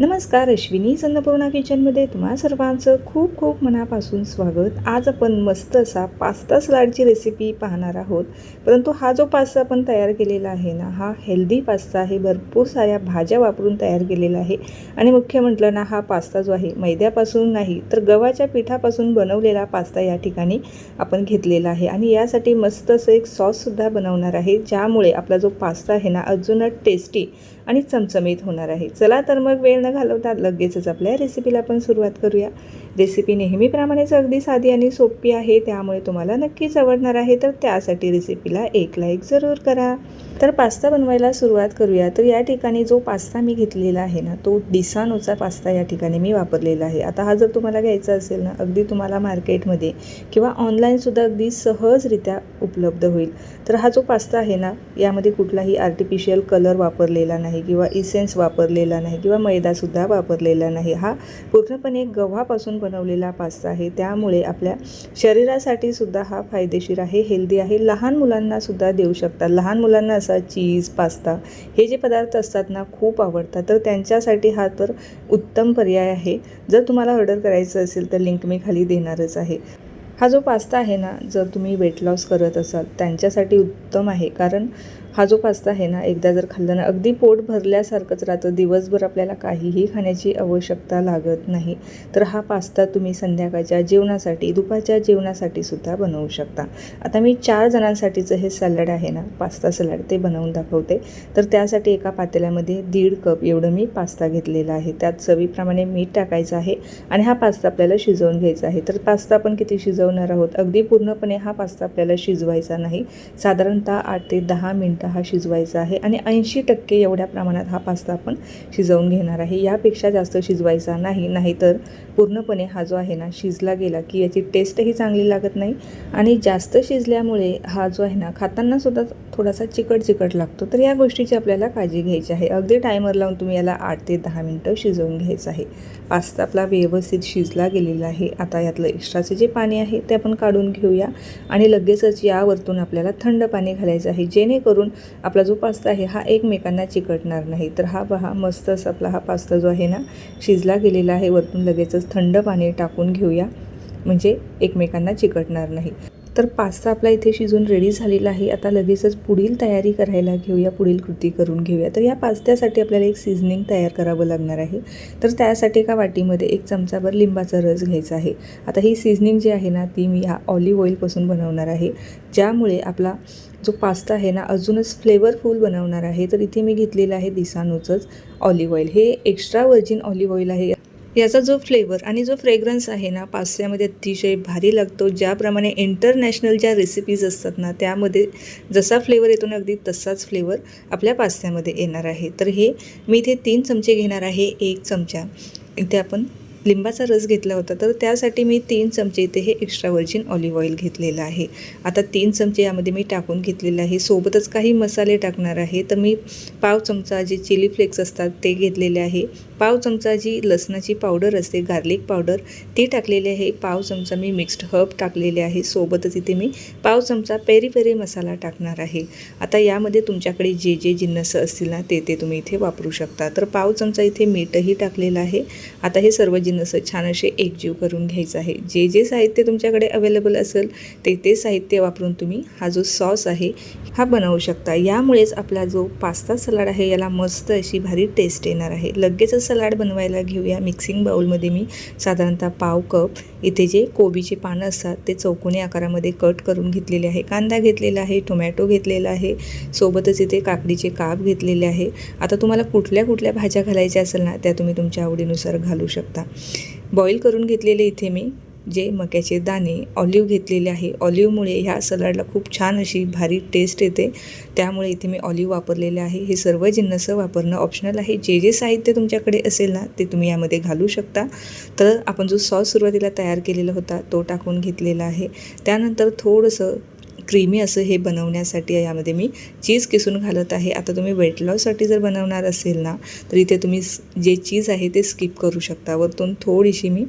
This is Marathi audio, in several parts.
नमस्कार अश्विनी अन्नपूर्णा किचनमध्ये तुम्हा सर्वांचं खूप खूप मनापासून स्वागत. आज आपण मस्त असा पास्ता सलाडची रेसिपी पाहणार आहोत. परंतु हा जो पास्ता आपण तयार केलेला आहे ना हा हेल्दी पास्ता आहे. भरपूर साऱ्या भाज्या वापरून तयार केलेला आहे. आणि मुख्य म्हटलं ना हा पास्ता जो आहे मैद्यापासून नाही तर गव्हाच्या पिठापासून बनवलेला पास्ता या ठिकाणी आपण घेतलेला आहे. आणि यासाठी मस्त असं एक सॉससुद्धा बनवणार आहे ज्यामुळे आपला जो पास्ता आहे ना अजूनच टेस्टी आणि चमचमीत होणार आहे. चला तर मग वेळ न घालवता लगेचच आपल्या रेसिपीला आपण सुरुवात करूया. रेसिपी नेहमीप्रमाणेच अगदी साधी आणि सोपी आहे त्यामुळे तुम्हाला नक्कीच आवडणार आहे तर त्यासाठी रेसिपीला एक लाईक जरूर करा. तर पास्ता बनवायला सुरुवात करूया. तर या ठिकाणी जो पास्ता मी घेतलेला आहे ना तो डिसानोचा पास्ता या ठिकाणी मी वापरलेला आहे. आता हा जर तुम्हाला घ्यायचा असेल ना अगदी तुम्हाला मार्केटमध्ये किंवा ऑनलाईनसुद्धा अगदी सहजरित्या उपलब्ध होईल. तर हा जो पास्ता आहे ना यामध्ये कुठलाही आर्टिफिशियल कलर वापरलेला नाही. नाही किंवा इसेन्स वापरलेला नाही किंवा मैदासुद्धा वापरलेला नाही. हा पूर्णपणे गव्हापासून बनवलेला पास्ता आहे. त्यामुळे आपल्या शरीरासाठी सुद्धा हा फायदेशीर आहे हेल्दी आहे. लहान मुलांनासुद्धा देऊ शकतात लहान मुलांना असा चीज पास्ता हे जे पदार्थ असतात ना खूप आवडतात. तर त्यांच्यासाठी हा तर उत्तम पर्याय आहे. जर तुम्हाला ऑर्डर करायचं असेल तर लिंक मी खाली देणारच आहे. हा जो पास्ता आहे ना जर तुम्ही वेट लॉस करत असाल त्यांच्यासाठी उत्तम आहे. कारण हा जो पास्ता आहे ना एकदा जर खाल्ला ना अगदी पोट भरल्यासारखंच राहतं. दिवसभर आपल्याला काहीही खाण्याची आवश्यकता लागत नाही. तर हा पास्ता तुम्ही संध्याकाळच्या जेवणासाठी दुपारच्या जेवणासाठी सुद्धा बनवू शकता. आता मी चार जणांसाठीचं हे सॅलड आहे ना पास्ता सॅलड ते बनवून दाखवते. तर त्यासाठी एका पातेल्यामध्ये दीड कप एवढं मी पास्ता घेतलेला आहे. त्यात चवीप्रमाणे मीठ टाकायचं आहे आणि हा पास्ता आपल्याला शिजवून घ्यायचा आहे. तर पास्ता आपण किती शिजवणार आहोत? अगदी पूर्णपणे हा पास्ता आपल्याला शिजवायचा नाही. साधारणतः आठ ते दहा मिनटं हा शिजवायचा आहे आणि ऐंशी टक्के एवढ्या प्रमाणात हा पास्ता आपण शिजवून घेणार आहे. यापेक्षा जास्त शिजवायचा नाही नाहीतर पूर्णपणे हा जो आहे ना शिजला गेला की याची टेस्टही चांगली लागत नाही आणि जास्त शिजल्यामुळे हा जो आहे ना खाताना सुद्धा थोडासा चिकट चिकट लागतो. तर या गोष्टीची आपल्याला काळजी घ्यायची आहे. अगदी टायमर लावून तुम्ही याला आठ ते दहा मिनटं शिजवून घ्यायचं आहे. पास्ता आपला व्यवस्थित शिजला गेलेला आहे. आता यातलं एक्स्ट्राचं जे पाणी आहे ते आपण काढून घेऊया आणि लगेचच यावरतून आपल्याला थंड पाणी घालायचं आहे. जेणेकरून आपला जो पास्ता आहे हा एकमेकांना चिकटणार नाही. तर हा पहा मस्त असा आपला हा पास्ता जो आहे ना शिजला गेलेला आहे. वरतून लगेचच थंड पाणी टाकून घेऊया. म्हणजे एकमेकांना चिकटणार नाही. तर पास्ता आपला इथे शिजून रेडी झालेला आहे. आता लगेचच पुढील तयारी करायला घेऊया. पुढील कृती करून घेऊया. तर या पास्त्यासाठी आपल्याला एक सिझनिंग तयार करावं लागणार आहे. तर त्यासाठी एका वाटीमध्ये एक चमचाभर लिंबाचा रस घ्यायचा आहे. आता ही सिझनिंग जी आहे ना ती मी ह्या ऑलिव्ह ऑइलपासून बनवणार आहे. ज्यामुळे आपला जो पास्ता आहे ना अजूनच फ्लेवरफुल बनवणार आहे. तर इथे मी घेतलेलं आहे दिसानोचंच ऑलिव्ह ऑइल हे एक्स्ट्रा व्हर्जिन ऑलिव्ह ऑइल आहे. याचा जो फ्लेवर आणि जो फ्रेग्रन्स आहे ना पास्त्यामध्ये अतिशय भारी लागतो. ज्याप्रमाणे इंटरनॅशनल ज्या रेसिपीज असतात ना त्यामध्ये जसा फ्लेवर येतो ना अगदी तसाच फ्लेवर आपल्या पास्त्यामध्ये येणार आहे. तर हे मी इथे तीन चमचे घेणार आहे. एक चमचा. इथे आपण लिंबाचा रस घेतला होता तर त्यासाठी मी तीन चमचे इथे हे एक्स्ट्रा व्हर्जिन ऑलिव्ह ऑइल घेतलेलं आहे. आता तीन चमचे यामध्ये मी टाकून घेतलेलं आहे. सोबतच काही मसाले टाकणार आहे. तर मी पाव चमचा जे चिली फ्लेक्स असतात ते घेतलेले आहे. पाव चमचा जी लसणाची पावडर असते गार्लिक पावडर ती टाकलेली आहे. पाव चमचा मी मिक्स्ड हर्ब टाकलेले आहे. सोबतच इथे मी पाव चमचा पेरी पेरी मसाला टाकणार आहे. आता यामध्ये तुमच्याकडे जे जे जिन्नस असतील ना ते ते तुम्ही इथे वापरू शकता. तर पाव चमचा इथे मीठही टाकलेलं आहे. आता हे सर्व जिन्नस छान असे एकजीव करून घ्यायचं आहे. जे जे साहित्य तुमच्याकडे अवेलेबल असेल ते ते साहित्य वापरून तुम्ही हा जो सॉस आहे हा बनवू शकता. यामुळेच आपला जो पास्ता सलाड आहे याला मस्त अशी भारी टेस्ट येणार आहे. लगेचच सलाड बनवायला घेऊया. मिक्सिंग बाऊलमध्ये मी साधारणतः पाव कप इथे जे कोबीचे पानं असतात ते चौकोनी आकारामध्ये कट करून घेतलेले आहे. कांदा घेतलेला आहे टोमॅटो घेतलेला आहे सोबतच इथे काकडीचे काप घेतलेले आहे. आता तुम्हाला कुठल्या कुठल्या भाज्या घालायच्या असेल ना त्या तुम्ही तुमच्या आवडीनुसार घालू शकता. बॉईल करून घेतलेले इथे मी जे मक्याचे दाणे ऑलिव्ह घेतलेले आहे. ऑलिव्हमुळे ह्या सलाडला खूप छान अशी भारी टेस्ट येते. त्यामुळे इथे मी ऑलिव्ह वापरलेले आहे. हे सर्व जिन्नसं वापरणं ऑप्शनल आहे. जे जे साहित्य तुमच्याकडे असेल ना ते तुम्ही यामध्ये घालू शकता. तर आपण जो सॉस सुरुवातीला तयार केलेला होता तो टाकून घेतलेला आहे. त्यानंतर थोडंसं क्रीमी असं हे बनवण्यासाठी यामध्ये मी चीज किसून घालत आहे. आता तुम्ही वेट लॉससाठी जर बनवणार असेल ना तर इथे तुम्ही जे चीज आहे ते स्किप करू शकता. वरतून थोडीशी मी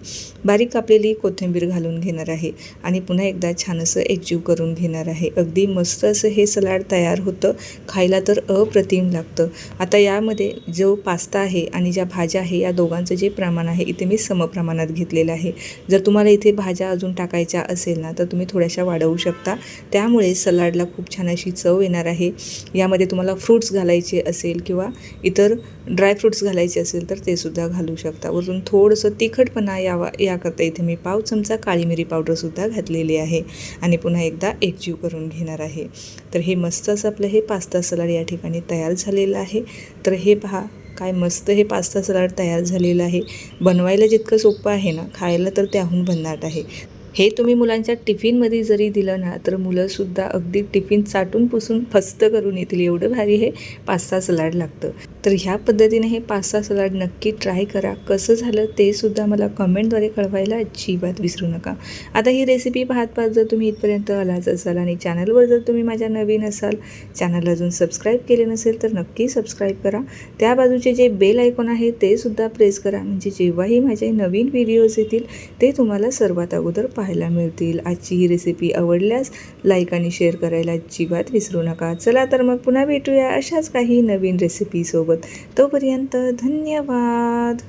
बारीक कापलेली कोथिंबीर घालून घेणार आहे आणि पुन्हा एकदा छान असं एकजीव करून घेणार आहे. अगदी मस्त असं हे सलाड तयार होतं. खायला तर अप्रतिम लागतं. आता यामध्ये जो पास्ता आहे आणि ज्या भाज्या आहे या दोघांचं जे प्रमाण आहे इथे मी समप्रमाणात घेतलेलं आहे. जर तुम्हाला इथे भाज्या अजून टाकायच्या असेल ना तर तुम्ही थोड्याशा वाढवू शकता. त्या त्यामुळे सलाडला खूप छान अशी चव येणार आहे. यामध्ये तुम्हाला फ्रूट्स घालायचे असेल किंवा इतर ड्रायफ्रूट्स घालायचे असेल तर ते सुद्धा घालू शकता. वरून थोडंसं तिखटपणा यावा याकरता इथे मी पाव चमचा काळी मिरी पावडरसुद्धा घातलेली आहे. आणि पुन्हा एकदा एकजीव करून घेणार आहे. तर हे मस्त असं आपलं हे पास्ता सलाड या ठिकाणी तयार झालेलं आहे. तर हे पहा काय मस्त हे पास्ता सलाड तयार झालेलं आहे. बनवायला जितकं सोपं आहे ना खायला तर त्याहून भन्नाट आहे. हे तुम्ही मुलांच्या टिफिनमध्ये जरी दिलं ना तर मुलंसुद्धा अगदी टिफिन चाटून पुसून फस्त करून येतील. एवढं भारी हे पास्ता सलाड लागतं. तर ह्या पद्धतीने हे पास्ता सलाड नक्की ट्राय करा. कसं झालं ते सुद्धा मला कमेंटद्वारे कळवायला अजिबात विसरू नका. आता ही रेसिपी पाहत पाहत जर तुम्ही इथपर्यंत आलाच असाल आणि चॅनलवर जर तुम्ही माझ्या नवीन असाल चॅनल अजून सबस्क्राईब केले नसेल तर नक्की सबस्क्राईब करा. त्या बाजूचे जे बेल आयकॉन आहे ते सुद्धा प्रेस करा. म्हणजे जेव्हाही माझे नवीन व्हिडिओज येतील ते तुम्हाला सर्वात अगोदर पाहायला मिळतील. आजची ही रेसिपी आवडल्यास लाईक आणि शेअर करायला अजिबात विसरू नका. चला तर मग पुन्हा भेटूया अशाच काही नवीन रेसिपीसोबत तोपर्यंत धन्यवाद.